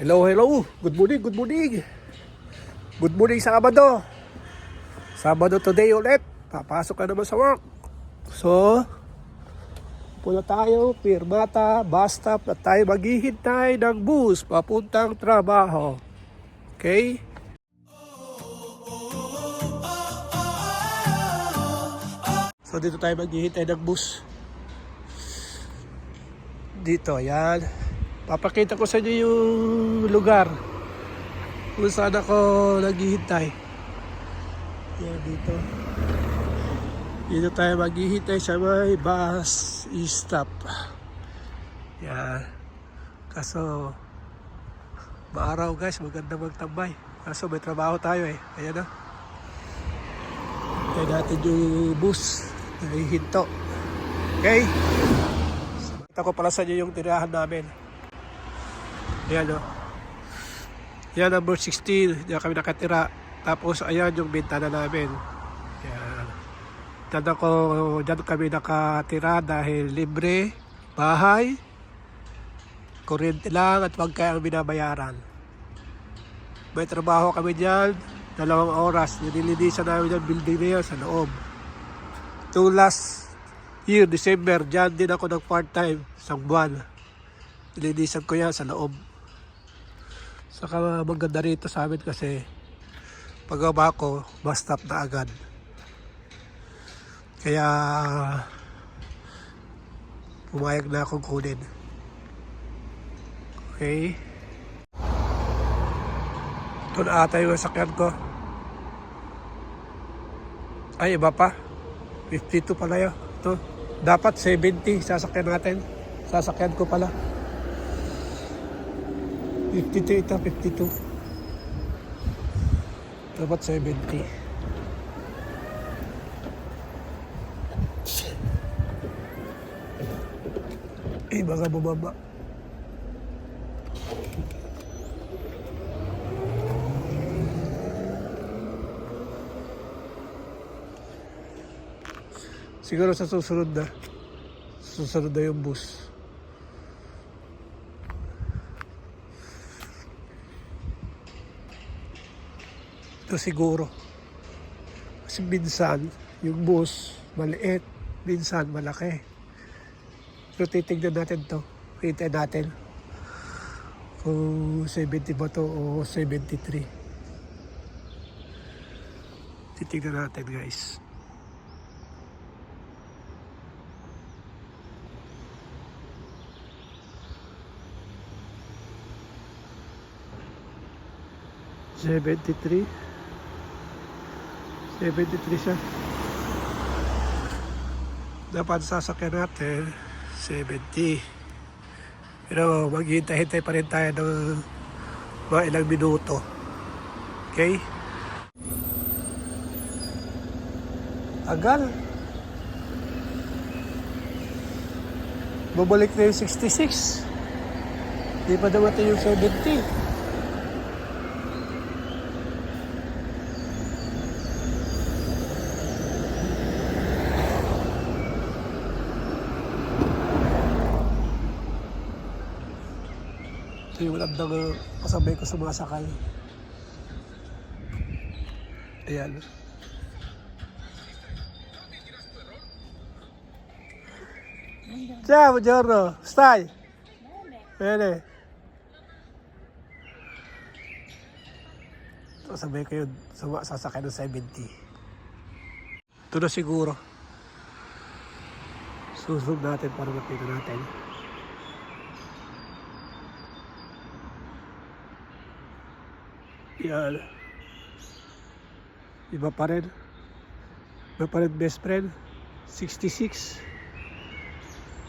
Hello, hello. Good morning, good morning. Good morning Sabado. Sabado today ulit. Papasok na naman sa work. So, pula tayo, pirmata, bus stop at tayo maghihintay ng bus papuntang trabaho. Okay? So dito tayo maghihintay ng bus. Dito, ayan. Papakita ko sa inyo yung lugar kung saan ako naghihintay. Yan dito. Dito tayo maghihintay sa may bus stop. Yan. Kaso, maaraw guys, maganda magtambay. Kaso may trabaho tayo eh. Ayan na. Tayo natin yung bus. Nahihinto. Okay? Kita ko pala sa inyo yung tirahan namin. Ayan o. Yan number 16. Diyan kami nakatira. Tapos ayan yung bintana namin. Yan. Diyan ako, diyan kami nakatira dahil libre, bahay, kuryente lang at wag kayang binabayaran. May trabaho kami diyan, dalawang oras. Nililinisan namin yung building na yan sa loob. To last year, December, diyan din ako ng part-time, isang buwan. Nilinisan ko yan sa loob. Saka maganda rito sa amin kasi paggawa ko, bus stop na agad. Kaya pumayag na akong kunin. Okay. Ito na ata yung sakyan ko. Ay, iba pa. 52 pala yun. Ito. Dapat 70 sasakyan natin. Sasakyan ko pala. 52 ito, 52. Dapat 70. Eh, mga bumaba. Siguro sa susunod na. Susunod na yung bus. Ito siguro. Kasi minsan, yung bus, maliit. Minsan, malaki. Pero titignan natin to. Hintayin natin. Kung 70 ba to o 73. Titignan natin guys. Seventy-three. 73 siya. Dapat sasakyan natin 70. Pero maghihintay-hintay pa rin tayo ng mga ilang minuto. Okay? Tagal. Babalik na yung 66. Di pa dawating yung 70. Ulam ng uh, kasabay ko sa mga sakay. Ayan. Ciao, buongiorno. Stai? Bene. Kasabay ko yun. Suma, sasakay ng 70. Ito na siguro. Susunod natin para makita natin. Yan. Iba pa rin. Iba pa rin best friend. 66.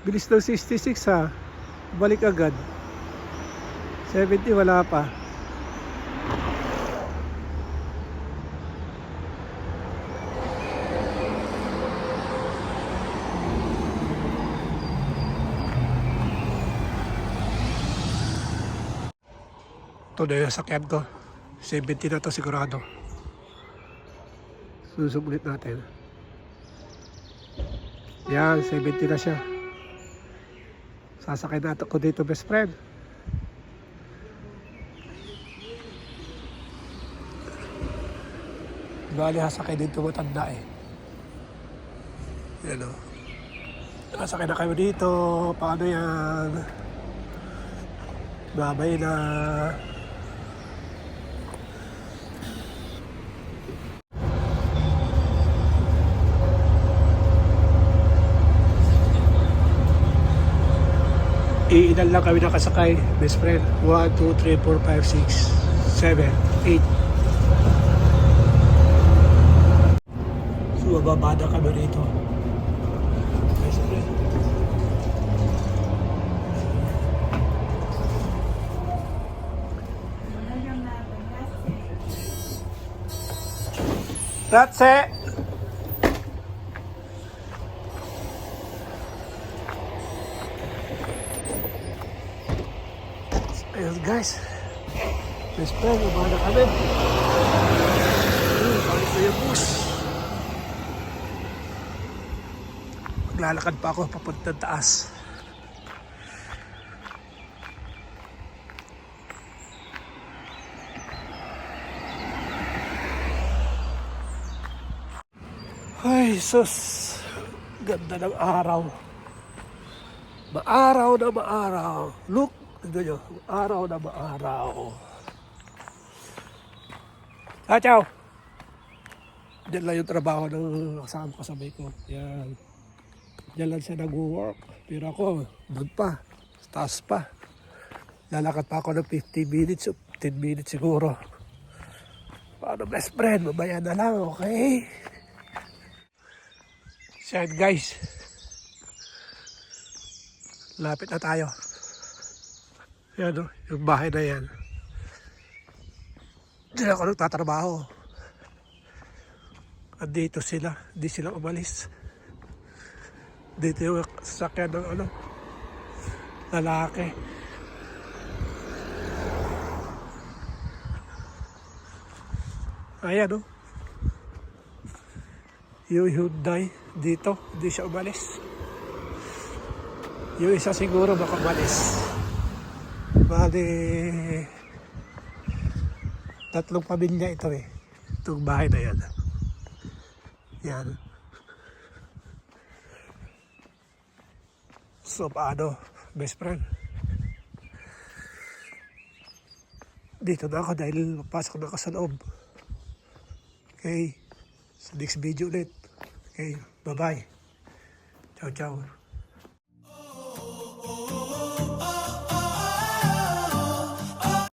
Bilis ng 66 ha. Balik agad. 70 wala pa. Ito na yung sakyan ko. 70 na to sigurado. Susub ulit natin. Yan, 70 na siya. Sasakay na ko dito best friend. Bali, hasakay dito matanda eh. Yan oh. o. Hasakay na kayo dito. Paano yan? Babay na. Iilan lang kami nakasakay, best friend. 1, 2, 3, 4, 5, 6, 7, 8. So, mababa na kami rito. Best friend. That's guys. Best friend, mababa na kami. Balik na yung. Maglalakad pa ako papunta taas. Ay, sus. Ganda ng araw. Maaraw na maaraw. Look, tignan nyo. Maaraw na maaraw. Ah, ciao. Diyan lang yung trabaho ng kasama kasabay ko. Yan. Diyan lang siya nag-work. Pero ako, doon pa. Sa taas pa. Lalakad pa ako ng 50 minutes o 10 minutes siguro. Paano best friend? Mamaya na lang, okay? So yan, guys. Lapit na tayo. Yan o, yung bahay na yan. Diyan ako nagtatrabaho. At dito sila, di sila umalis. Dito yung sasakyan ng ano, lalaki. Ayan o. Yung Hyundai dito, hindi siya umalis. Yung isa siguro baka umalis. Bali, tatlong pamilya ito eh. Itong bahay na yan. Yan. So, paano, best friend? Dito na ako dahil papasok na ako sa loob. Okay. Sa next video ulit. Okay. Bye-bye. Ciao, ciao.